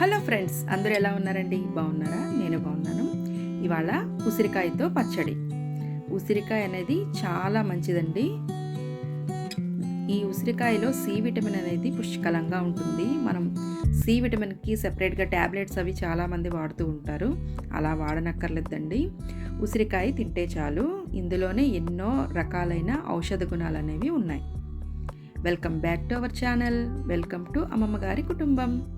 Hello friends అందరూ ఎలా ఉన్నారండి? బాగున్నారా? నేను బాగున్నాను. ఇవాళ ఉసిరికాయతో పచ్చడి. ఉసిరికాయ అనేది చాలా మంచిదండి. ఈ ఉసిరికాయలో సి విటమిన్ అనేది పుష్కలంగా ఉంటుంది. మనం సి విటమిన్కి సెపరేట్గా ట్యాబ్లెట్స్ అవి చాలామంది వాడుతూ ఉంటారు. అలా వాడనక్కర్లేదండి. ఉసిరికాయ తింటే చాలు. ఇందులోనే ఎన్నో రకాలైన ఔషధ గుణాలు అనేవి ఉన్నాయి. Welcome back to our channel. Welcome to అమ్మమ్మ గారి కుటుంబం.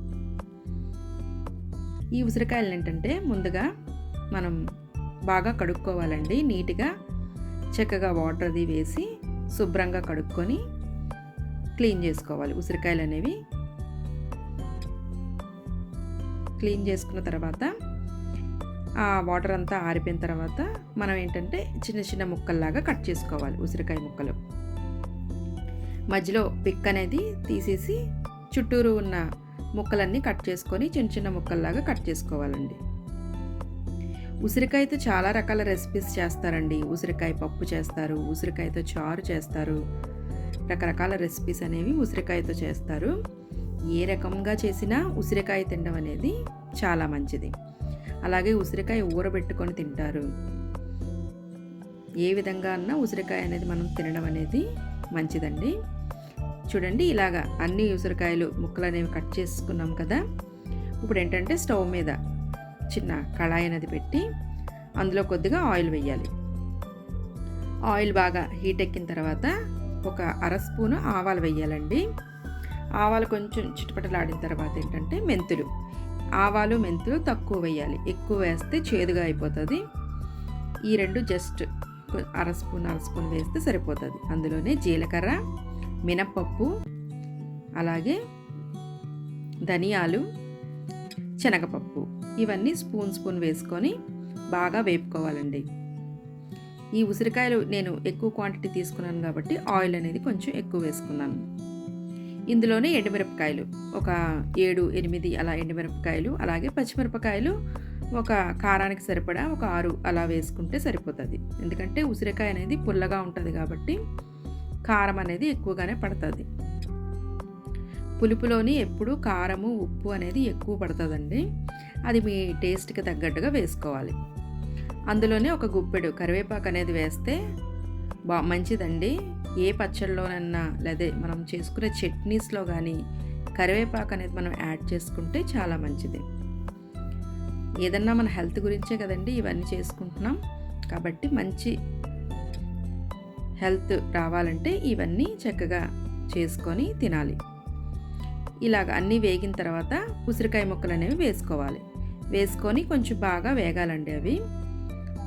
ఈ ఉసిరికాయలు ఏంటంటే ముందుగా మనం బాగా కడుక్కోవాలండి. నీట్గా చక్కగా వాటర్ అది వేసి శుభ్రంగా కడుక్కొని క్లీన్ చేసుకోవాలి. ఉసిరికాయలు అనేవి క్లీన్ చేసుకున్న తర్వాత ఆ వాటర్ అంతా ఆరిపోయిన తర్వాత మనం ఏంటంటే చిన్న చిన్న ముక్కల్లాగా కట్ చేసుకోవాలి. ఉసిరికాయ ముక్కలు. మధ్యలో పిక్ అనేది తీసేసి చుట్టూరు ఉన్న ముక్కలన్నీ కట్ చేసుకొని చిన్న చిన్న ముక్కల్లాగా కట్ చేసుకోవాలండి. ఉసిరికాయతో చాలా రకాల రెసిపీస్ చేస్తారండి. ఉసిరికాయ పప్పు చేస్తారు ఉసిరికాయతో చారు చేస్తారు. రకరకాల రెసిపీస్ అనేవి ఉసిరికాయతో చేస్తారు. ఏ రకంగా చేసినా ఉసిరికాయ తినడం అనేది చాలా మంచిది. అలాగే ఉసిరికాయ ఊరబెట్టుకొని తింటారు. ఏ విధంగా అన్నా ఉసిరికాయ అనేది మనం తినడం అనేది మంచిదండి. చూడండి ఇలాగా అన్ని ఉసిరికాయలు ముక్కలు అనేవి కట్ చేసుకున్నాం కదా. ఇప్పుడు ఏంటంటే స్టవ్ మీద చిన్న కళాయి అనేది పెట్టి అందులో కొద్దిగా ఆయిల్ వేయాలి. ఆయిల్ బాగా హీట్ ఎక్కిన తర్వాత ఒక అర స్పూను ఆవాలు వేయాలండి. ఆవాలు కొంచెం చిటపటలాడిన తర్వాత ఏంటంటే మెంతులు. ఆవాలు మెంతులు తక్కువ వేయాలి. ఎక్కువ వేస్తే చేదుగా అయిపోతుంది. ఈ రెండు జస్ట్ అర స్పూన్ అర స్పూన్ వేస్తే సరిపోతుంది. అందులోనే జీలకర్ర మినప్పప్పు అలాగే ధనియాలు శనగపప్పు. ఇవన్నీ స్పూన్ స్పూన్ వేసుకొని బాగా వేపుకోవాలండి. ఈ ఉసిరికాయలు నేను ఎక్కువ క్వాంటిటీ తీసుకున్నాను కాబట్టి ఆయిల్ అనేది కొంచెం ఎక్కువ వేసుకున్నాను. ఇందులోనే ఎండుమిరపకాయలు ఒక ఏడు ఎనిమిది అలా ఎండుమిరపకాయలు అలాగే పచ్చిమిరపకాయలు ఒక కారానికి సరిపడా ఒక ఆరు అలా వేసుకుంటే సరిపోతుంది. ఎందుకంటే ఉసిరికాయ అనేది పుల్లగా ఉంటుంది కాబట్టి కారం అనేది ఎక్కువగానే పడుతుంది. పులుపులోని ఎప్పుడు కారము ఉప్పు అనేది ఎక్కువ పడుతుందండి. అది మీ టేస్ట్కి తగ్గట్టుగా వేసుకోవాలి. అందులోనే ఒక గుప్పెడు కరివేపాకు అనేది వేస్తే బా మంచిదండి. ఏ పచ్చళ్ళలోనన్నా లేదా మనం చేసుకునే చట్నీస్లో కానీ కరివేపాకు అనేది మనం యాడ్ చేసుకుంటే చాలా మంచిది. ఏదన్నా మన హెల్త్ గురించే కదండి ఇవన్నీ చేసుకుంటున్నాం. కాబట్టి మంచి హెల్త్ రావాలంటే ఇవన్నీ చక్కగా చేసుకొని తినాలి. ఇలాగ అన్నీ వేగిన తర్వాత ఉసిరికాయ ముక్కలు అనేవి వేసుకోవాలి. వేసుకొని కొంచెం బాగా వేగాలండి అవి.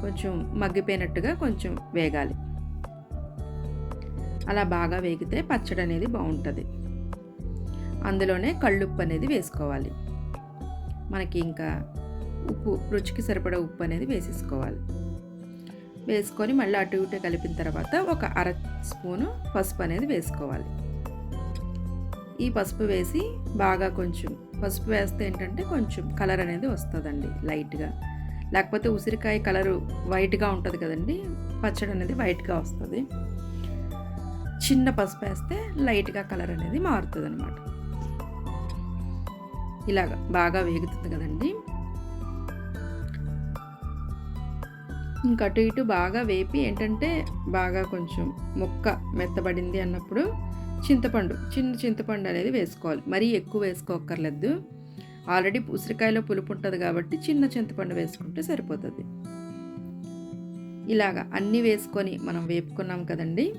కొంచెం మగ్గిపోయినట్టుగా కొంచెం వేగాలి. అలా బాగా వేగితే పచ్చడి అనేది బాగుంటుంది. అందులోనే కళ్ళుప్పు అనేది వేసుకోవాలి. మనకి ఇంకా ఉప్పు రుచికి సరిపడా ఉప్పు అనేది వేసేసుకోవాలి. వేసుకొని మళ్ళీ అటు ఇటు కలిపిన తర్వాత ఒక అర స్పూను పసుపు అనేది వేసుకోవాలి. ఈ పసుపు వేసి బాగా కొంచెం పసుపు వేస్తే ఏంటంటే కొంచెం కలర్ అనేది వస్తుందండి లైట్గా. లేకపోతే ఉసిరికాయ కలరు వైట్గా ఉంటుంది కదండి పచ్చడి అనేది వైట్గా వస్తుంది. చిన్న పసుపు వేస్తే లైట్గా కలర్ అనేది మారుతుంది అనమాట ఇలాగ బాగా వేగుతుంది కదండి. ఇంకా అటు ఇటు బాగా వేపి ఏంటంటే బాగా కొంచెం ముక్క మెత్తబడింది అన్నప్పుడు చింతపండు చిన్న చింతపండు అనేది వేసుకోవాలి. మరీ ఎక్కువ వేసుకోక్కర్లేదు. ఆల్రెడీ ఉసిరికాయలో పులుపు ఉంటుంది కాబట్టి చిన్న చింతపండు వేసుకుంటే సరిపోతుంది. ఇలాగా అన్నీ వేసుకొని మనం వేపుకున్నాం కదండి.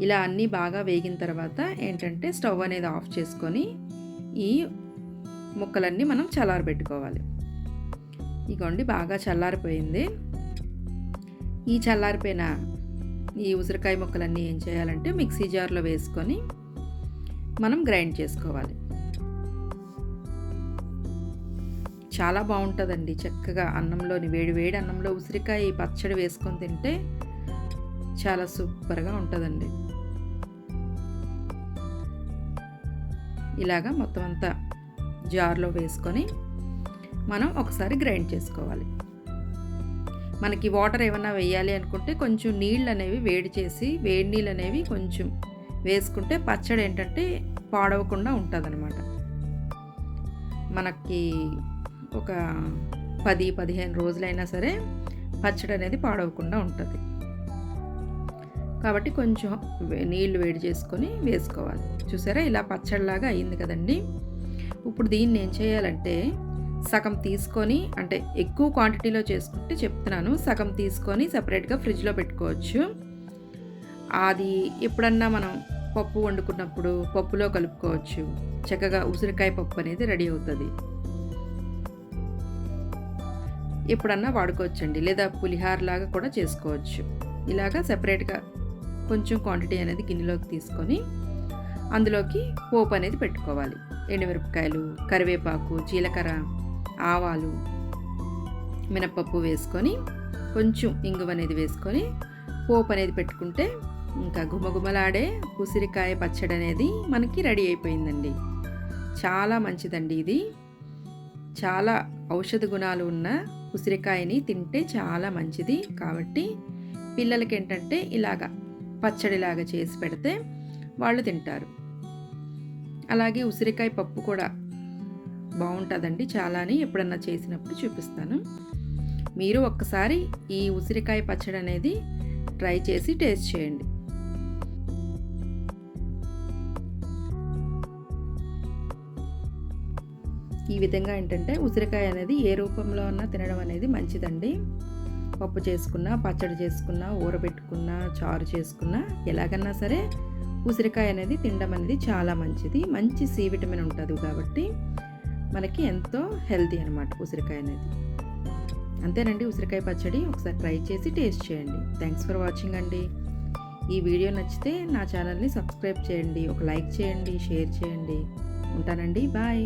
ఇలా అన్నీ బాగా వేగిన తర్వాత ఏంటంటే స్టవ్ అనేది ఆఫ్ చేసుకొని ఈ ముక్కలన్నీ మనం చల్లారబెట్టుకోవాలి. ఇగోండి బాగా చల్లారిపోయింది. ఈ చల్లారిపోయిన ఈ ఉసిరికాయ ముక్కలన్నీ ఏం చేయాలంటే మిక్సీ జార్లో వేసుకొని మనం గ్రైండ్ చేసుకోవాలి. చాలా బాగుంటుందండి చక్కగా అన్నంలోని వేడి వేడి అన్నంలో ఉసిరికాయ పచ్చడి వేసుకొని తింటే చాలా సూపర్గా ఉంటుందండి. ఇలాగా మొత్తం అంతా జార్లో వేసుకొని మనం ఒకసారి గ్రైండ్ చేసుకోవాలి. మనకి వాటర్ ఏమైనా వేయాలి అనుకుంటే కొంచెం నీళ్ళు అనేవి వేడి చేసి వేడి నీళ్ళు అనేవి కొంచెం వేసుకుంటే పచ్చడి ఏంటంటే పాడవకుండా ఉంటుంది మనకి ఒక పది పదిహేను రోజులైనా సరే పచ్చడి అనేది పాడవకుండా ఉంటుంది. కాబట్టి కొంచెం నీళ్ళు వేడి చేసుకొని వేసుకోవాలి. చూసారా? ఇలా పచ్చడిలాగా అయింది కదండి. ఇప్పుడు దీన్ని ఏం చేయాలంటే సగం తీసుకొని అంటే ఎక్కువ క్వాంటిటీలో చేసుకుంటే చెప్తున్నాను సగం తీసుకొని సపరేట్గా ఫ్రిడ్జ్లో పెట్టుకోవచ్చు. అది ఎప్పుడన్నా మనం పప్పు వండుకున్నప్పుడు పప్పులో కలుపుకోవచ్చు. చక్కగా ఉసిరికాయ పప్పు అనేది రెడీ అవుతుంది. ఎప్పుడన్నా వాడుకోవచ్చండి. లేదా పులిహార లాగా కూడా చేసుకోవచ్చు. ఇలాగా సపరేట్గా కొంచెం క్వాంటిటీ అనేది గిన్నెలోకి తీసుకొని అందులోకి పోపు అనేది పెట్టుకోవాలి. ఎండుమిరపకాయలు కరివేపాకు జీలకర్ర ఆవాలు మినపప్పు వేసుకొని కొంచెం ఇంగువ అనేది వేసుకొని పోపు అనేది పెట్టుకుంటే ఇంకా గుమగుమలాడే ఉసిరికాయ పచ్చడి అనేది మనకి రెడీ అయిపోయిందండి. చాలా మంచిదండి ఇది. చాలా ఔషధ గుణాలు ఉన్న ఉసిరికాయని తింటే చాలా మంచిది. కాబట్టి పిల్లలకి ఏంటంటే ఇలాగా పచ్చడిలాగా చేసి పెడితే వాళ్ళు తింటారు. అలాగే ఉసిరికాయ పప్పు కూడా బాగుంటుందండి చాలానే ఎప్పుడన్నా చేసినప్పుడు చూపిస్తాను. మీరు ఒక్కసారి ఈ ఉసిరికాయ పచ్చడి అనేది ట్రై చేసి టేస్ట్ చేయండి. ఈ విధంగా ఏంటంటే ఉసిరికాయ అనేది ఏ రూపంలో అన్నా తినడం అనేది మంచిదండి. పప్పు చేసుకున్నా పచ్చడి చేసుకున్నా ఊరబెట్టుకున్నా చారు చేసుకున్నా ఎలాగన్నా సరే ఉసిరికాయ అనేది తినడం అనేది చాలా మంచిది. మంచి సి విటమిన్ ఉంటుంది కాబట్టి మనకి ఎంతో హెల్తీ అనమాట ఉసిరికాయ అనేది. అంతేనండి ఉసిరికాయ పచ్చడి ఒకసారి ట్రై చేసి టేస్ట్ చేయండి. థ్యాంక్స్ ఫర్ వాచింగ్ అండి. ఈ వీడియో నచ్చితే నా ఛానల్ని సబ్స్క్రైబ్ చేయండి ఒక లైక్ చేయండి షేర్ చేయండి. ఉంటానండి బాయ్.